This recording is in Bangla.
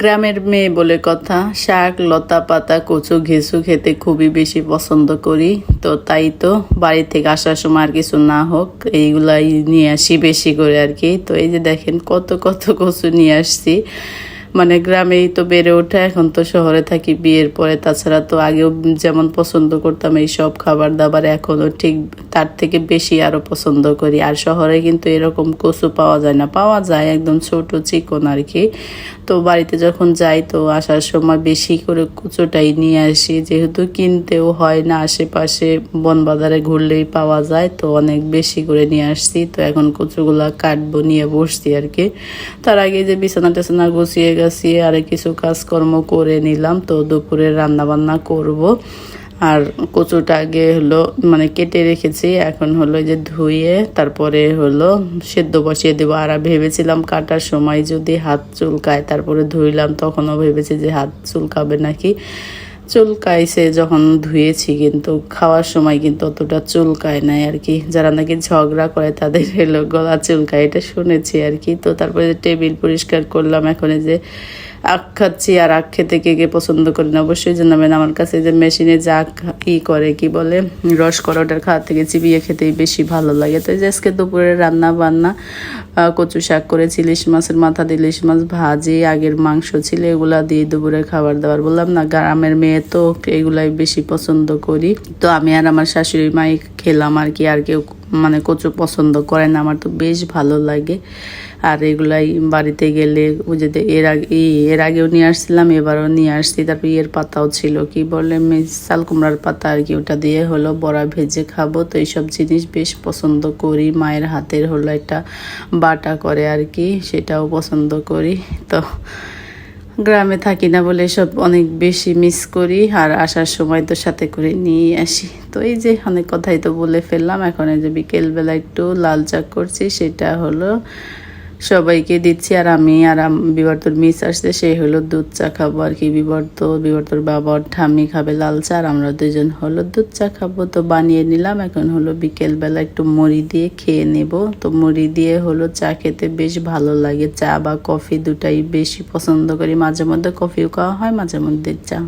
গ্রামের মেয়ে বলে কথা, শাক, লতা পাতা, কচু, ঘেঁচু খেতে খুবই বেশি পছন্দ করি। তো তাই তো বাড়ি থেকে আসার সময় আর কিছু না হোক, এইগুলাই নিয়ে আসি বেশি করে আর কি। তো এই যে দেখেন কত কত কচু নিয়ে আসছি। মানে গ্রামেই তো বেড়ে ওঠা, এখন তো শহরে থাকি বিয়ের পরে। তাছাড়া তো আগেও যেমন পছন্দ করতাম এই সব খাবার দাবার এখনও ঠিক তার থেকে বেশি আরও পছন্দ করি। আর শহরে কিন্তু এরকম কচু পাওয়া যায় না, পাওয়া যায় একদম ছোট চিকন আর কি তো বাড়িতে যখন যাই তো আসার সময় বেশি করে কুচোটাই নিয়ে আসি। যেহেতু কিনতেও হয় না, আশেপাশে বন বাজারে ঘুরলেই পাওয়া যায়, তো অনেক বেশি করে নিয়ে আসছি। তো এখন কচুগুলা কাটবো, নিয়ে বসছি আর কি তার আগে যে বিছানা টেছানা গুছিয়ে গাছিয়ে আর কিছু কাজকর্ম করে নিলাম তো দুপুরে রান্নাবান্না করব। আর কচুটা আগে হলো মানে কেটে রেখেছি, এখন হলো যে ধুয়ে তারপরে হলো সেদ্ধ বসিয়ে দেবো। আর ভেবেছিলাম কাটার সময় যদি হাত চুলকায়, তারপরে ধুইলাম, তখনও ভেবেছি যে হাত চুলকাবে নাকি। চুলকাইছে যখন ধুয়েছি, কিন্তু খাওয়ার সময় কিন্তু অতটা চুলকায় নাই আর কি। যারা নাকি ঝগড়া করে তাদের হলো গলা চুলকায়, এটা শুনেছি আর কি। তো তারপরে টেবিল পরিষ্কার করলাম, এখন যে আখ খাচ্ছি আর আখ খেতে কে কে পছন্দ করি না অবশ্যই জানাবেন আমার কাছে যে মেশিনে যা খা- ই করে, কি বলে, রস করোটার খাওয়ার থেকে চিবিয়ে খেতেই বেশি ভালো লাগে। তো যে আজকে দুপুরে রান্না বান্না কচু শাক করেছি, ইলিশ মাছের মাথা দিয়ে ইলিশ মাছ ভাজি, আগের মাংস ছিল, এগুলা দিয়ে দুপুরে খাবার দাবার। বললাম না, গ্রামের মেয়ে তো এগুলাই বেশি পছন্দ করি। তো আমি আর আমার শাশুড়ি মাই খেলাম আর কি, আর কেউ মানে কচু পছন্দ করে না আমার তো বেশ ভালো লাগে। আর এগুলাই বাড়িতে গেলে ওই যে এর আগে এর আগেও নিয়ে আসছিলাম, এবারও নিয়ে আসছি। তারপর ইয়ের পাতাও ছিল, কি বলে মে- চাল কুমড়ার পাতা আর কি, ওটা দিয়ে হলো বড়া ভেজে খাব। তো এইসব জিনিস বেশ পছন্দ করি, মায়ের হাতের হলো একটা বাটা করে আর কি, সেটাও পছন্দ করি। তো গ্রামে থাকি না বলে সব অনেক বেশি মিস করি আর আসার সময় তো সাথে করে নিয়ে আসি। তো এই যে অনেক কথাই তো বলে ফেললাম। এখন এই যে বিকেলবেলা একটু লাল চা করছি, সেটা হলো সবাইকে দিচ্ছি, আর আমি আর বিবর্তর মিস আসছে সেই হলো দুধ চা খাব, আর কি বিবর্ত বিবর্তর বাবার ঠামি খাবে লাল চা, আর আমরা দুজন হলো দুধ চা খাব। তো বানিয়ে নিলাম, এখন হলো বিকেলবেলা একটু মুড়ি দিয়ে খেয়ে নেব। তো মুড়ি দিয়ে হলো চা খেতে বেশ ভালো লাগে, চা বা কফি দুটাই বেশি পছন্দ করি। মাঝে মধ্যে কফিও খাওয়া হয়, মাঝে মধ্যে চা।